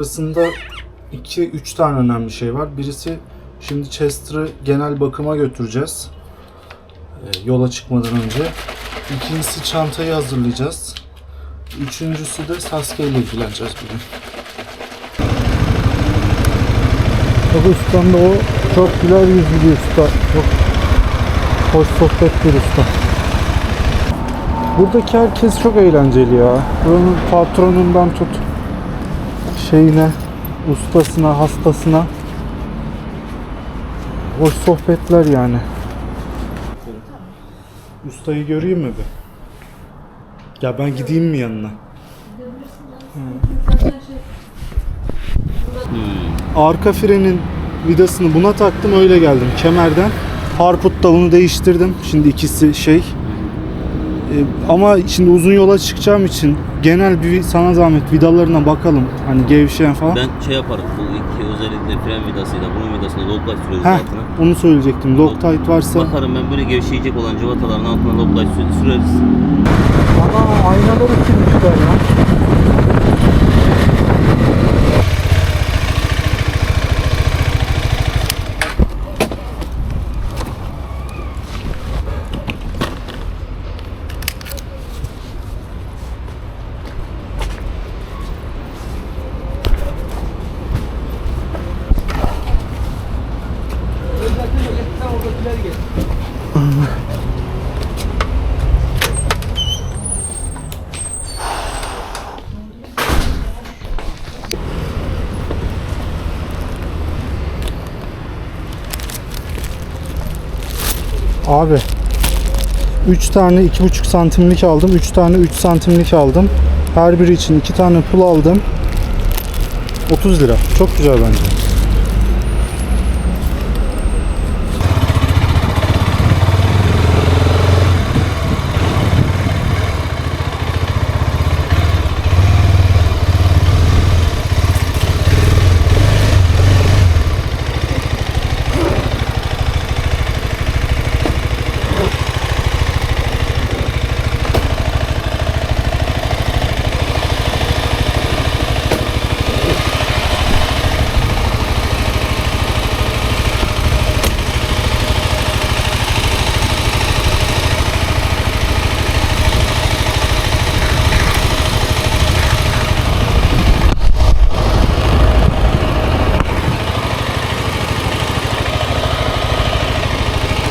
Arasında 2-3 tane önemli şey var. Birisi şimdi Chester'ı genel bakıma götüreceğiz. Ee, yola çıkmadan önce. İkincisi çantayı hazırlayacağız. Üçüncüsü de Sasuke ile ilgileneceğiz bugün. Tabi ustam o çok güler yüzlü bir usta. Çok hoş sohbet bir usta. Buradaki herkes çok eğlenceli ya. Buranın patronundan tut şeyine, ustasına, hastasına. Hoş sohbetler yani. Ustayı göreyim mi be? Ya ben gideyim mi yanına? Arka frenin vidasını buna taktım öyle geldim kemerden. Harput davunu değiştirdim. Şimdi ikisi şey. Ee, ama şimdi uzun yola çıkacağım için genel bir sana zahmet vidalarına bakalım. Hani gevşeyen falan. Ben şey yaparım bu iki özellikle fren vidasıyla bunun vidasına locklight sürüyoruz Heh, altına. onu söyleyecektim. Loctite varsa Bakarım ben böyle gevşeyecek olan cıvataların altına sü- süreriz. Ana aynaları silmişler ya. Abi 3 tane 2,5 santimlik aldım. 3 tane 3 santimlik aldım. Her biri için 2 tane pul aldım. 30 lira. Çok güzel bence.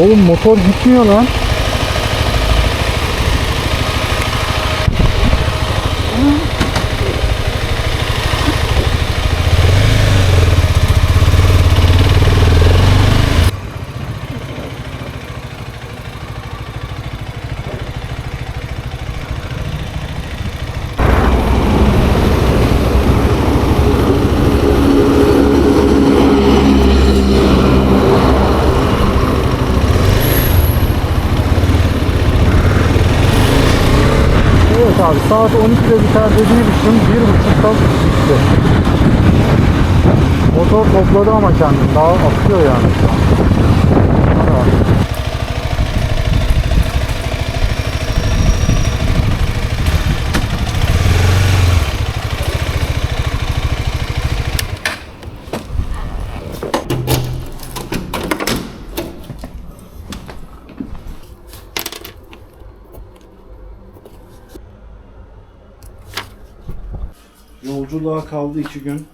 Oğlum motor gitmiyor lan. Abi saat 12'de biter dediği için bir buçukta bitti. Motor topladı ama kendini daha akıyor yani şu an. Hadi abi. Yolculuğa kaldı iki gün.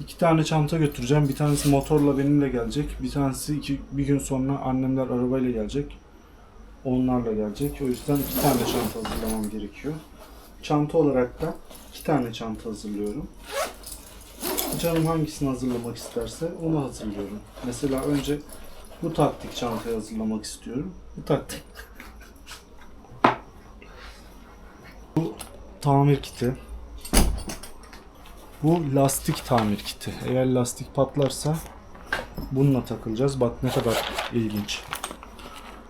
İki tane çanta götüreceğim. Bir tanesi motorla benimle gelecek. Bir tanesi iki, bir gün sonra annemler arabayla gelecek. Onlarla gelecek. O yüzden iki tane çanta hazırlamam gerekiyor. Çanta olarak da iki tane çanta hazırlıyorum. Canım hangisini hazırlamak isterse onu hazırlıyorum. Mesela önce bu taktik çantayı hazırlamak istiyorum. Bu taktik. Bu tamir kiti. Bu lastik tamir kiti. Eğer lastik patlarsa bununla takılacağız. Bak ne kadar ilginç.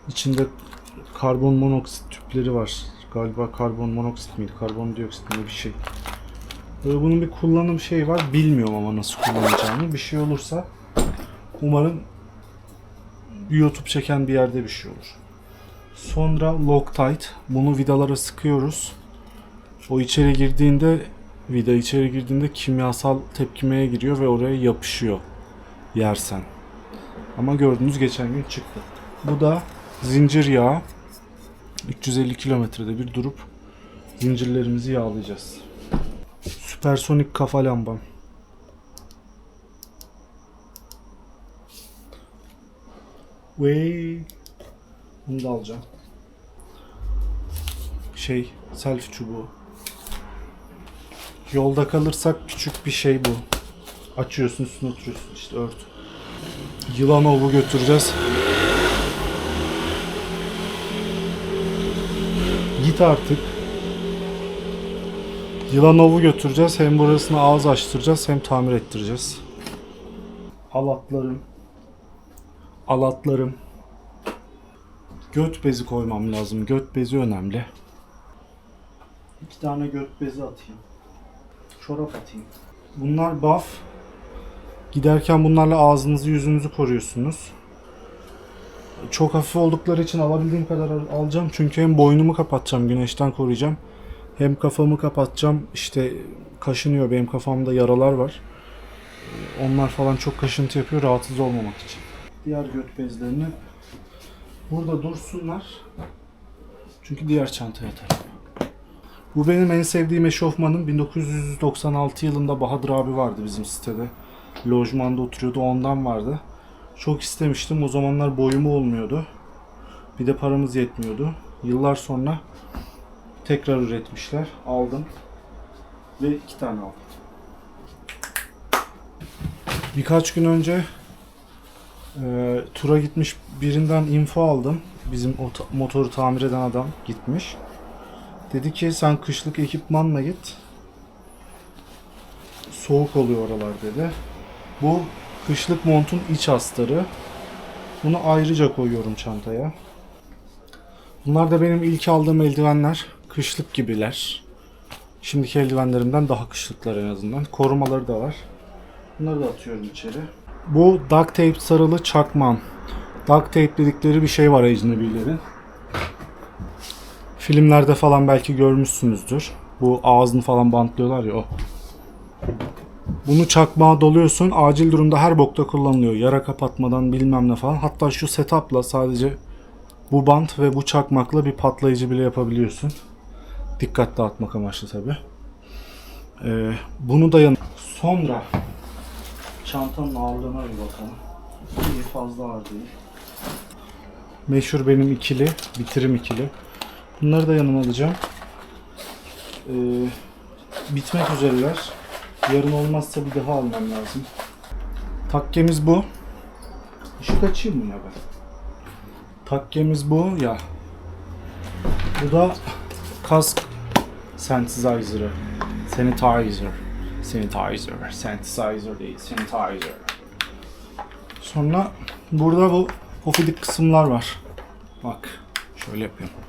İçinde karbon monoksit tüpleri var. Galiba karbon monoksit miydi? Karbondioksit mi bir şey. Böyle bunun bir kullanım şeyi var. Bilmiyorum ama nasıl kullanacağını. Bir şey olursa umarım YouTube çeken bir yerde bir şey olur. Sonra Loctite. Bunu vidalara sıkıyoruz. O içeri girdiğinde Vida içeri girdiğinde kimyasal tepkimeye giriyor ve oraya yapışıyor yersen. Ama gördüğünüz geçen gün çıktı. Bu da zincir yağı. 350 kilometrede bir durup zincirlerimizi yağlayacağız. Süpersonik kafa lambam. Vay. Bunu da alacağım. Şey, selfie çubuğu. Yolda kalırsak küçük bir şey bu. Açıyorsun üstüne oturuyorsun işte ört. Yılan ovu götüreceğiz. Git artık. Yılan ovu götüreceğiz. Hem burasına ağız açtıracağız hem tamir ettireceğiz. Alatlarım. Alatlarım. Göt bezi koymam lazım. Göt bezi önemli. İki tane göt bezi atayım. Çorap atayım. Bunlar buff. Giderken bunlarla ağzınızı yüzünüzü koruyorsunuz. Çok hafif oldukları için alabildiğim kadar al- alacağım. Çünkü hem boynumu kapatacağım, güneşten koruyacağım. Hem kafamı kapatacağım. İşte kaşınıyor, benim kafamda yaralar var. Onlar falan çok kaşıntı yapıyor rahatsız olmamak için. Diğer göt bezlerini burada dursunlar. Çünkü diğer çantaya atarım. Bu benim en sevdiğim eşofmanım. 1996 yılında Bahadır abi vardı bizim sitede. Lojmanda oturuyordu. Ondan vardı. Çok istemiştim. O zamanlar boyumu olmuyordu. Bir de paramız yetmiyordu. Yıllar sonra tekrar üretmişler. Aldım. Ve iki tane aldım. Birkaç gün önce e, tura gitmiş birinden info aldım. Bizim motoru tamir eden adam gitmiş. Dedi ki sen kışlık ekipmanla git. Soğuk oluyor oralar dedi. Bu kışlık montun iç astarı. Bunu ayrıca koyuyorum çantaya. Bunlar da benim ilk aldığım eldivenler. Kışlık gibiler. Şimdiki eldivenlerimden daha kışlıklar en azından. Korumaları da var. Bunları da atıyorum içeri. Bu duct tape sarılı çakmam. Duct tape dedikleri bir şey var ecnebilerin. Filmlerde falan belki görmüşsünüzdür. Bu ağzını falan bantlıyorlar ya o. Bunu çakmağa doluyorsun. Acil durumda her bokta kullanılıyor. Yara kapatmadan bilmem ne falan. Hatta şu setupla sadece bu bant ve bu çakmakla bir patlayıcı bile yapabiliyorsun. Dikkat dağıtmak amaçlı tabi. Ee, bunu da yan... Sonra çantanın ağırlığına bir bakalım. İyi fazla ağır değil. Meşhur benim ikili, bitirim ikili. Bunları da yanıma alacağım. Ee, bitmek üzereler. Yarın olmazsa bir daha almam lazım. Takkemiz bu. Işık açayım mı ya ben? Takkemiz bu ya. Bu da kask sensitizer'ı. Sanitizer. Sanitizer. Sanitizer değil. Sanitizer. Sonra burada bu pofidik kısımlar var. Bak. Şöyle yapıyorum.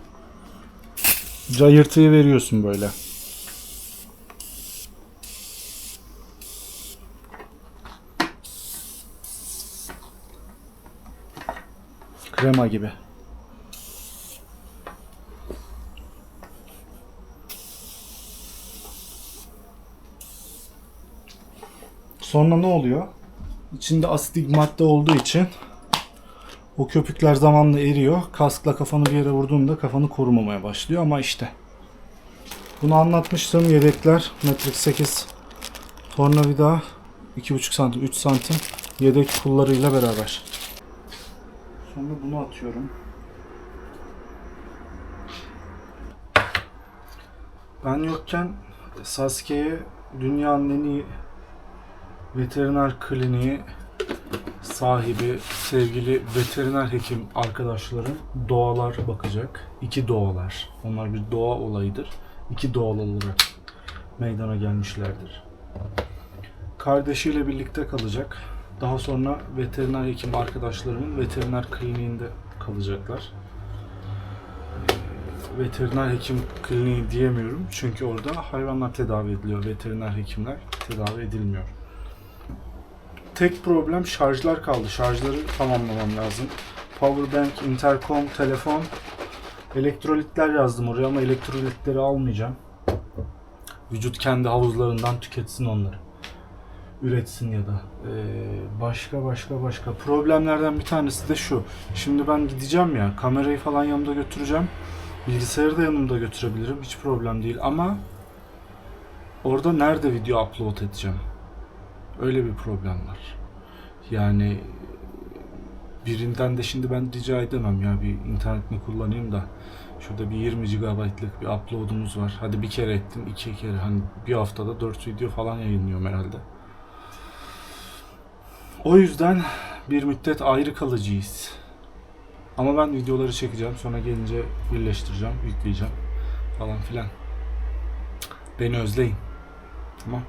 Cayırtıyı veriyorsun böyle. Krema gibi. Sonra ne oluyor? İçinde asidik madde olduğu için o köpükler zamanla eriyor. Kaskla kafanı bir yere vurduğunda kafanı korumamaya başlıyor ama işte. Bunu anlatmıştım. Yedekler metrik 8 tornavida 2,5 santim 3 santim yedek pullarıyla beraber. Sonra bunu atıyorum. Ben yokken Sasuke'ye dünyanın en iyi veteriner kliniği sahibi sevgili veteriner hekim arkadaşlarım doğalar bakacak. İki doğalar. Onlar bir doğa olayıdır. İki doğal olarak meydana gelmişlerdir. Kardeşiyle birlikte kalacak. Daha sonra veteriner hekim arkadaşlarımın veteriner kliniğinde kalacaklar. Ee, Veteriner hekim kliniği diyemiyorum çünkü orada hayvanlar tedavi ediliyor. Veteriner hekimler tedavi edilmiyor. Tek problem şarjlar kaldı. Şarjları tamamlamam lazım. Powerbank, intercom, telefon, elektrolitler yazdım oraya ama elektrolitleri almayacağım. Vücut kendi havuzlarından tüketsin onları. Üretsin ya da. Ee, başka başka başka. Problemlerden bir tanesi de şu. Şimdi ben gideceğim ya kamerayı falan yanımda götüreceğim. Bilgisayarı da yanımda götürebilirim. Hiç problem değil ama orada nerede video upload edeceğim? Öyle bir problem var. Yani birinden de şimdi ben rica edemem ya bir internetini kullanayım da şurada bir 20 GB'lık bir upload'umuz var. Hadi bir kere ettim, iki kere hani bir haftada 4 video falan yayınlıyorum herhalde. O yüzden bir müddet ayrı kalacağız. Ama ben videoları çekeceğim. Sonra gelince birleştireceğim, yükleyeceğim falan filan. Beni özleyin. Tamam.